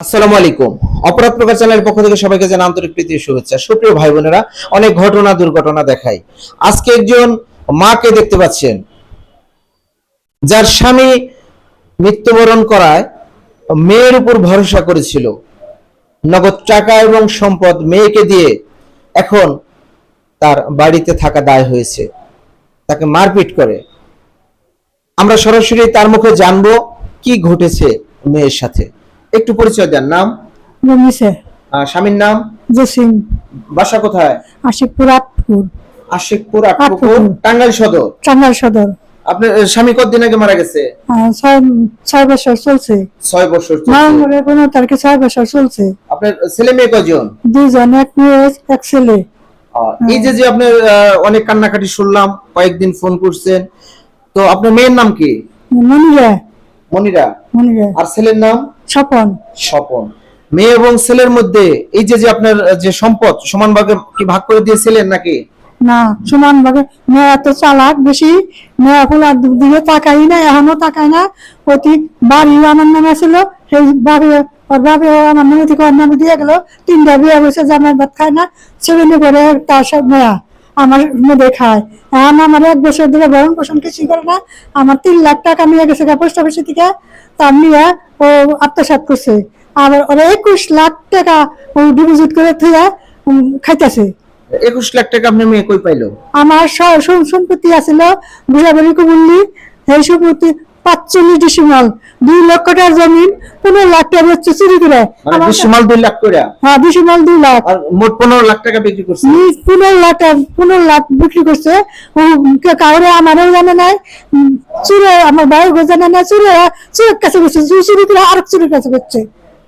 আসসালামু আলাইকুম। অপরাধ প্রকাশ চ্যানেলের পক্ষ থেকে সবাইকে জানা আন্তরিক প্রীতি শুভেচ্ছা। সুপ্রিয় ভাই বোনেরা, অনেক ঘটনা, দুর্ঘটনা দেখায় আজকে একজন মাকে দেখতে পাচ্ছেন, যার স্বামী মৃত্যুবরণ করায় মেয়ের উপর ভরসা করেছিল। নগদ টাকা এবং সম্পদ মেয়েকে দিয়ে এখন তার বাড়িতে থাকা দায় হয়েছে। তাকে মারপিট করে। আমরা সরাসরি তার মুখে জানব কি ঘটেছে মেয়ের সাথে। একটু পরিচয় দেন নাম? আহ, স্বামীর নাম? জসিম। বাসা কোথায়? আশিকপুর আটপুর আশিকপুর আটপুকুর। টাঙ্গাইল সদর? টাঙ্গাল সদর। আপনার স্বামী কতদিন আগে মারা গেছে? ছয় বছর চলছে। ছয় বছর। নভেম্বরের পনেরো তারিখে ছয় বছর চলছে। আপনার ছেলে মেয়ে কজন দুইজন এক মেয়ে এক ছেলে। এই যে যে আপনার অনেক কান্নাকাটি শুনলাম কয়েকদিন ফোন করছেন। তো আপনার মেয়ের নাম কি? মনিরা। মনিরা। মনিরা। আর ছেলের নাম? স্বপন। স্বপন। মেয়ে এবং ছেলের মধ্যে এই যে যে আপনার যে সম্পদ সমান ভাগে কি ভাগ করে দিয়েছিলেন নাকি? না সমান ভাবে মেয়ে এত চালাক বেশি মেয়ে ফুলার দিকে তাকাই না এখনও তাকাই না। অতি বাড়িও আমার নামে ছিল সেই বাড়ি ওর বাবা আমার নামে থেকে ওর নামে দিয়ে গেল। তিনটা বিয়ে বসে জামাই ভাত খায় না সেভেনে করে তার সব মেয়া। আমার মধ্যে খায়। এখন আমার এক বছর ধরে ভরণ পোষণ কিছুই করে না। আমার তিন লাখ টাকা নিয়ে গেছে পোস্ট অফিসে থেকে তার নিয়ে ও আত্মসাত করছে। আর ওরা একুশ লাখ টাকা ও ডিপোজিট করে থেকে খাইতেছে। একুশ লাখ টাকা আপনার মেয়ে কই পাইলো? আমার সম্পত্তি আছিল বুঝাবলি কুমুল্লি সেই সম্পত্তি পাঁচচল্লিশ ডিসিমাল দুই লক্ষ টাকার জমিন পনেরো লাখ টাকা হচ্ছে চুরি করে। মানে আমার ডিসিমাল দুই লাখ করে হ্যাঁ ডিসিমাল দুই লাখ। মোট পনেরো লাখ টাকা বিক্রি করছে? পনেরো লাখ পনেরো লাখ বিক্রি করছে। কাউরে আমারও জানে নাই। চুরে আমার ভাইও জানে না চুরে চুরের কাছে করছে চুরি চুরি করে আরেক চুরির কাছে করছে।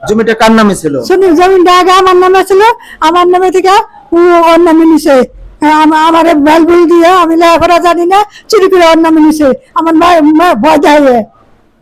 জমিটা কার নামে ছিল? জমিটা আগে আমার নামে ছিল। আমার নামে থেকে ও ওর নামে নিছে। আমার বেল বুল দিয়ে আমি লেখাপড়া জানি না চুরি করে ওর নামে নিছে আমার মা মা- ভয় দেয়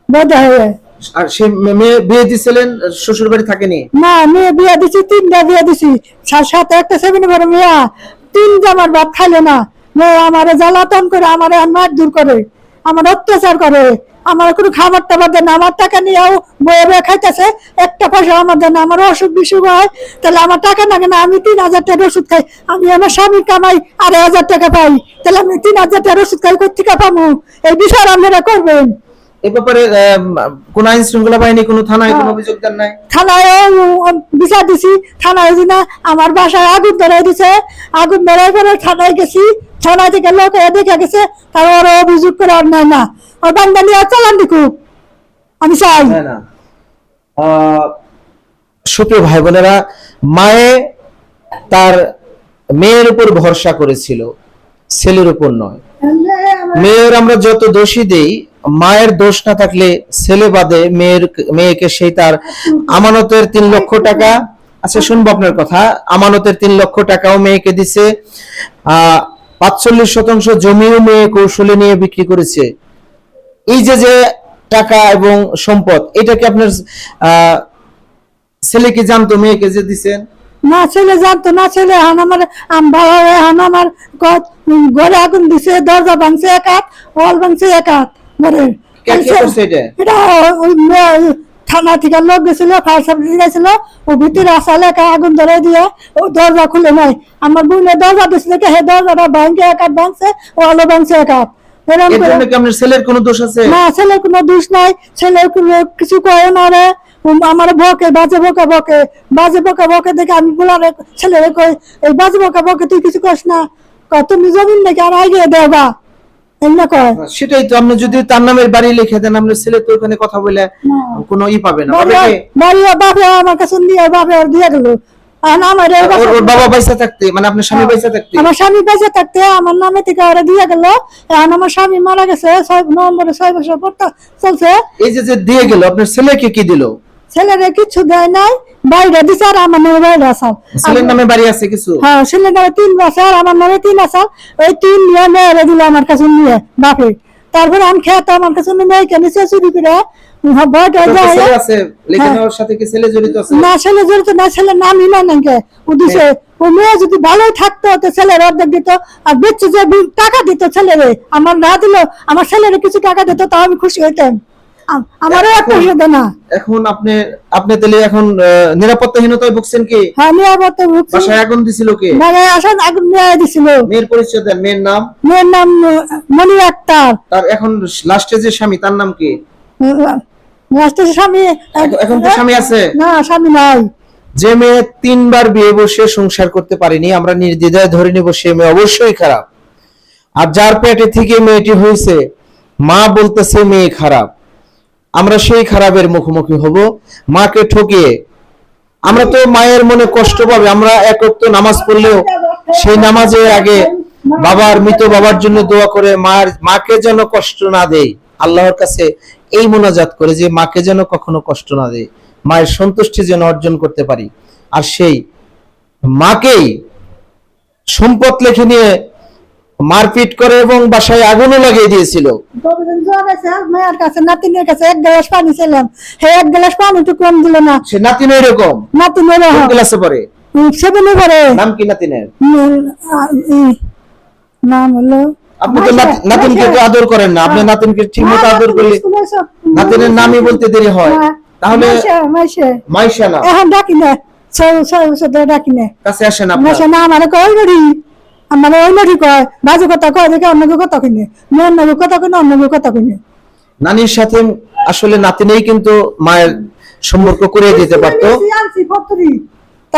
ভয় দেয় আর সে মেয়ে বিয়ে দিছিলেন শ্বশুর বাড়ি থাকেনি? না মেয়ে বিয়ে দিছি তিনটা বিয়ে দিছি। সাত সাথে একটা সেভেন বড় মেয়া। তিন জামার ভাত খাইলে না। মেয়ে আমারে জ্বালাতন করে আমার মার দূর করে। আমার অত্যাচার করে। আমার কোনো খাবার টাবার দেন আমার টাকা নিয়েও বয়ে বয়ে খাইতেছে। একটা পয়সা আমার দেন আমার অসুখ বিসুখ হয়, তাহলে আমার টাকা না কেন আমি তিন হাজার টাকার ওষুধ খাই। আমি আমার স্বামী কামাই আড়াই হাজার টাকা পাই, তাহলে আমি তিন হাজার টাকার ওষুধ খাই কোথেকে পাবো? এই বিষয়ে আপনারা করবেন। এ ব্যাপারে কোন আইন শৃঙ্খলা বাহিনী কোন থানায় কোনো হ্যাঁ। অভিযোগ দেন নাই? থানায় বিচার দিছি থানায় দিনা আমার বাসায় আগুন ধরাই দিছে। আগুন ধরাই করে থানায় গেছি থেকে লোক দেখে গেছে তার ওরা অভিযোগ করে না। ওর বান্দা নিয়ে চালান আমি চাই। হ্যাঁ না। সুপ্রিয় ভাই বোনেরা মায়ে তার মেয়ের উপর ভরসা করেছিল ছেলের উপর নয়। মেয়ের আমরা যত দোষী দেই মায়ের দোষ না থাকলে ছেলে বাদে মেয়ের মেয়েকে সেই তার আমানতের তিন লক্ষ টাকা। আচ্ছা শুনব আপনার কথা। আমানতের তিন লক্ষ টাকাও মেয়েকে দিছে। পাঁচচল্লিশ শতাংশ জমিও মেয়ে কৌশলে নিয়ে বিক্রি করেছে। এই যে যে টাকা এবং সম্পদ এটা কি আপনার আহ, ছেলে কি জানতো মেয়েকে যে দিছেন? না ছেলে জানতো না। ছেলে এখন আমার আম বাবা এখন আমার ঘর- আগুন দিছে দরজা ভাঙছে এক হাত ওয়াল ভাঙছে এক হাত। এটা? ওই থানা থেকে লোক গেছিল ফায়ার সার্ভিস গেছিল ও ভিতরে আসালে আগুন ধরে দিয়ে ও দরজা খুলে নাই। আমার বোনের দরজা দিছিল হে দরজাটা ভাঙছে এক হাত ভাঙছে ও আলো ভাঙছে এক হাত। ছেলের কোনো দোষ আছে? না ছেলের কোনো দোষ নাই। ছেলের কোনো কিছু কয় না রে। আমার বকে বাজে বকে বকে বাজে বকে বকে দেখে আমি বলারে ছেলেরে কই এই বাজে বকে বকে তুই কিছু কস না। তুমি জমিন নাকি আর আগে দেবা। সেটাই তো আপনি যদি তার নামের বাড়ি লিখে দেন আপনার ছেলে তো ওখানে কথা বলে কোনো ই পাবে না? বাড়ি বাপে আমার কাছে বাপে দিয়ে গেল আর ওর বাবা পয়সা থাকতে মানে আপনার স্বামী পয়সা থাকতে। আমার স্বামী বেঁচে থাকতে আমার নামে থেকে ওরা দিয়ে গেল এখন আমার স্বামী মারা গেছে ছয় নভেম্বরে ছয় বছর চলছে। এই যে যে দিয়ে গেল আপনার ছেলেকে কি দিল? ছেলেরে কিছু দেয় নাই বাইরে দিছে আর আমার নামে বাইরে আসাম ছেলের নামে বাড়ি আছে কিছু? হ্যাঁ ছেলের নামে তিন বছর আমার নামে তিন বছর। ওই তিন নিয়ে মেয়েরে দিল আমার কাছে নিয়ে বাপে। তারপরে আমি খেতে আমার কাছে নিয়ে মেয়েকে নিচে চুরি করে। হ্যাঁ, বয়টা আপনার যায়। ছেলে আছে লেখানোর সাথে কি ছেলে জড়িত আছে? না ছেলে জড়িত না ছেলে নামই না নাকি? ও দিছে। ও মেয়ে যদি ভালোই থাকতো তো ছেলের অর্ধেক দিত আর বেচে যে টাকা দিত ছেলেরে আমার না দিল আমার ছেলেরে কিছু টাকা দিত তাও আমি খুশি হইতাম। আমারও একটা সুবিধা না এখন আপনি আপনি তাহলে এখন নিরাপত্তাহীনতায় ভুগছেন কি? হ্যাঁ নিরাপত্তা ভুগছি। বাসায় আগুন দিছিল কে? মানে আগুন নিয়ে দিছিল। মেয়ের পরিচয় দেন মেয়ের নাম? মেয়ের নাম মনি আক্তার। তার এখন লাস্টে যে স্বামী তার নাম কি? লাস্টের স্বামী এখন তো স্বামী আছে? না স্বামী নাই। যে মেয়ে তিনবার বিয়ে বসে সংসার করতে পারেনি আমরা নির্দ্বিধায় ধরে নিব সে মেয়ে অবশ্যই খারাপ। আর যার পেটে থেকে মেয়েটি হয়েছে মা বলতেছে মেয়ে খারাপ। আমরা সেই খারাপের মুখোমুখি হব। মাকে ঠকিয়ে আমরা তো মায়ের মনে কষ্ট পাবে, আমরা একক তো নামাজ পড়লেও সেই নামাজের আগে বাবার, মৃত বাবার জন্য দোয়া করে মার, মাকে যেন কষ্ট না দেয়। আল্লাহর কাছে এই মোনাজাত করে যে মাকে যেন কখনো কষ্ট না দেয়। মায়ের সন্তুষ্টি যেন অর্জন করতে পারি। আর সেই মাকেই সম্পদ লেখে নিয়ে মারপিট করে এবং বাসায় আগুনও লাগিয়ে দিয়েছিল। মায়ের কাছে নাতিনের কাছে এক গ্লাস পানি ছিলাম হে এক গ্লাস পানি তো কম দিল না। সে নাতিন এরকম। কোন ক্লাসে পড়ে? সেভেনে পরে নাম কি নাতিনের? নাম হলো আপনি তো নাতিনকে আদর করেন না। আপনি নাতিনকে ঠিক মতো আদর করলে নাতিনের নামই বলতে দেরি হয়। তাহলে মাইশা না। এখন ডাকি না। ছয় বছর ডাকি না। কাছে আসেন আপনার। না আমার কই আমার ওই নড়ি কয় বাজে কথা কয় দেখে অন্য কথা কিনে মেয়ের নগে কথা কিনে অন্য কথা কিনে নানির সাথে আসলে নাতিনেই কিন্তু মায়ের সম্পর্ক করে দিতে পারতো।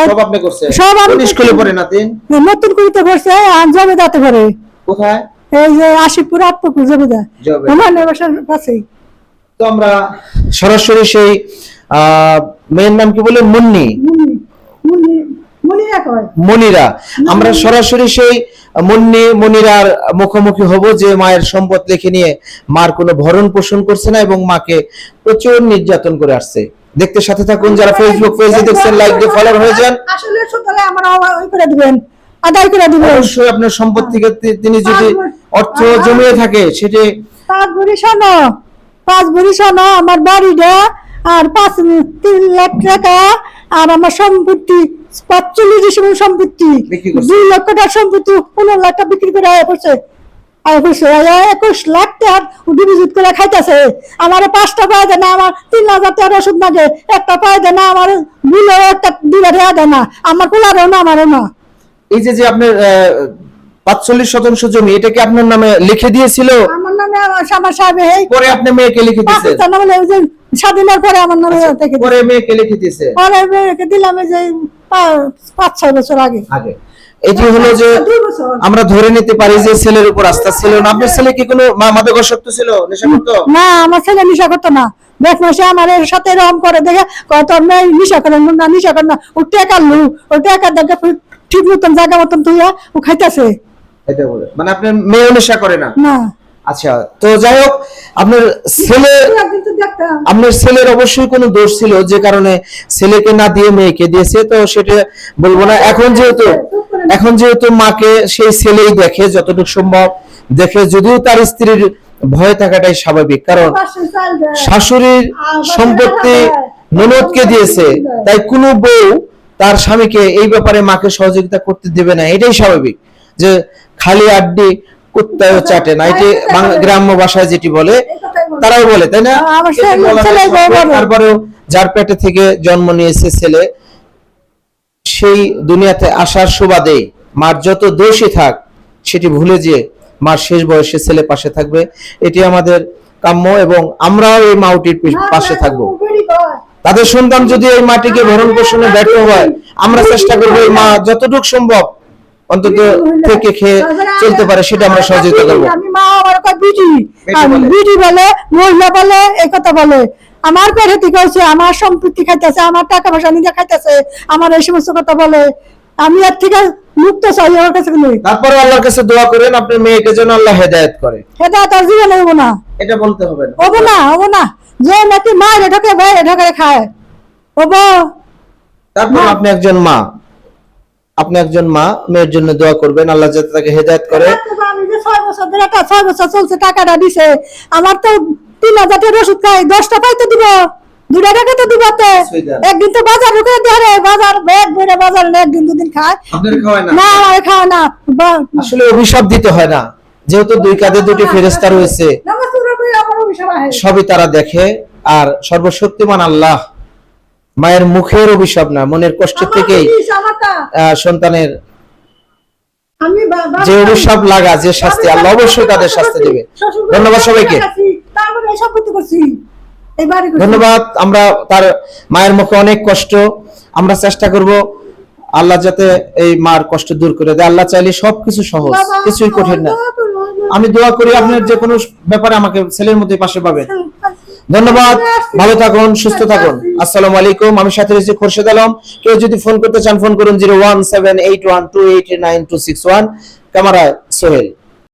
সব আপনি সব স্কুলে পড়ে নাতিন নতুন করছে আর দাতে পারে। কোথায়? এই যে আশিপুর জবে আমার বাসার কাছেই। তো আমরা সরাসরি সেই মেয়ের নাম কি বলে? মুন্নি। মুনি মুনি মুনি হয় মনিরা আমরা সরাসরি সেই মুন্নি মনিরার মুখোমুখি হব যে মায়ের সম্পদ লিখে নিয়ে মার কোনো ভরণ পোষণ করছে না এবং মাকে প্রচুর নির্যাতন করে আসছে। দেখতে সাথে থাকুন যারা ফেসবুক পেজে দেখছেন লাইক দিয়ে ফলোয়ার হয়ে যান। আসলে সুতরাং আমার ওই করে দিবেন আদায় করে দিবেন। অবশ্যই আপনার সম্পদ থেকে তিনি যদি অর্থ জমিয়ে থাকে সেটি পাঁচ ভরি শোনো পাঁচ ভরি শোনো আমার বাড়িটা আর পাঁচ তিন লাখ টাকা আর আমার সম্পত্তি পাঁচচল্লিশ সম্পত্তি দুই লক্ষ টাকার সম্পত্তি পনেরো লাখ টাকা বিক্রি করে আয় করছে আয় করছে আয় একুশ লাখ টাকা করে খাইতেছে। আমার পাঁচটা পায় দেয় না আমার তিন হাজার টাকার ওষুধ লাগে। একটা পায় দেয় না আমার বিলেও একটা দেয় না। আমার পোলারও না আমারও না। এই যে যে আপনার পাঁচচল্লিশ শতাংশ জমি এটা কি আপনার নামে লিখে দিয়েছিল? আমার নামে আমার সাহেব পরে আপনি মেয়েকে লিখে যে স্বাধীনের পরে আমার নামে থেকে পরে মেয়েকে লিখে দিয়েছে। পরে মেয়েকে দিলাম এই যে পাঁচ ছয় বছর আগে। আগে। এটি হলো যে আমরা ধরে নিতে পারি যে ছেলের উপর আস্থা ছিল না। আপনার ছেলে কি কোনো মা- মাদকাসক্ত ছিল? নেশা করতো না আমার ছেলে নিশা করতো না। দেখ মাসে আমার সাথে এরকম করে দেখে কত নিশা করে না নিশা করে না। ও টেকা লু। ও টেকা দেখে ঠিক মতন জায়গা মতন তুইয়া ও খাইতেছে। মানে আপনার মেয়েও নেশা করে না? না। আচ্ছা তো যাই হোক আপনার ছেলে আপনার ছেলের অবশ্যই কোনো দোষ ছিল যে কারণে ছেলেকে না দিয়ে মেয়েকে দিয়েছে তো সেটা বলব না। এখন যেহেতু এখন যেহেতু মাকে সেই ছেলেই দেখে যতটুকু সম্ভব দেখে যদিও তার স্ত্রীর ভয় থাকাটাই স্বাভাবিক কারণ শাশুড়ির সম্পত্তি ননদকে দিয়েছে। তাই কোনো বউ তার স্বামীকে এই ব্যাপারে মাকে সহযোগিতা করতে দেবে না এটাই স্বাভাবিক। যে খালি আড্ডি কুত্তায়ও চাটে না এটি গ্রাম্য ভাষায় যেটি বলে। তারাও বলে তাই না হ্যাঁ। তারপরেও যার পেটে থেকে জন্ম নিয়েছে ছেলে সেই দুনিয়াতে আসার সুবাদে মার যত দোষী থাক সেটি ভুলে যে মার শেষ বয়সে ছেলে পাশে থাকবে এটি আমাদের কাম্য এবং আমরাও এই মাউটির পাশে থাকব। তাদের সন্তান যদি এই মাটিকে ভরণ পোষণে ব্যর্থ হয় আমরা চেষ্টা করব এই মা যতটুকু সম্ভব অন্তত থেকে খেয়ে চলতে পারে সেটা আমরা সহযোগিতা করব। আমি মা আমার বিটি বেটি বলে। মহিলা বলে এই কথা বলে। আমার পেটে থেকে হচ্ছে আমার সম্পত্তি খাইতেছে আমার টাকা পয়সা নিজে খাইতেছে আমার এই সমস্ত কথা বলে। আমি এর থেকে মুক্ত চাই আমার কাছে নেই তারপরে আল্লাহর কাছে দোয়া করেন আপনার মেয়েকে যেন আল্লাহ হেদায়েত করে। এটা তার জীবনে হব না। এটা বলতে হবে না। হব না হব না। যে নাকি মায়ের ঢোকে ভাই ঢোকে খায়। হব তারপর আপনি একজন মা। আপনি একজন মা মেয়ের জন্য দোয়া করবেন আল্লাহ যাতে তাকে হেদায়েত করে ছয় বছর ধরে ছয় বছর চলছে টাকাটা দিছে আমার তো তিন হাজার ওষুধ খাই দশটা পাইতে দিব দুটা টাকা তো দিব তো একদিন তো বাজার ঢুকে ধরে বাজার ব্যাগ বেড়ে বাজার একদিন দুদিন খায় না না আমার খাওয়া না আসলে অভিশাপ দিতে হয় না যেহেতু দুই কাঁধে দুটি ফেরেস্তা রয়েছে সবই তারা দেখে আর সর্বশক্তিমান আল্লাহ মায়ের মুখের অভিশাপ না মনের কষ্ট। আহ, সন্তানের যে অভিশাপ লাগা যে শাস্তি আল্লাহ অবশ্যই তাদের শাস্তি দেবে ধন্যবাদ সবাইকে। ধন্যবাদ আমরা তার মায়ের মুখে অনেক কষ্ট আমরা চেষ্টা করব আল্লাহ যাতে এই মার কষ্ট দূর করে দেয় আল্লাহ চাইলে সবকিছু সহজ কিছুই কঠিন না। আমি দোয়া করি আপনার যে কোনো ব্যাপারে আমাকে ছেলের মধ্যে পাশে পাবেন ধন্যবাদ ভালো থাকুন সুস্থ থাকুন। আসসালামু আলাইকুম আমি সাথে রয়েছি খোরশেদ আলম। কেউ যদি ফোন করতে চান ফোন করুন zero one seven eight one two eight nine two six one. ক্যামেরায় সোহেল।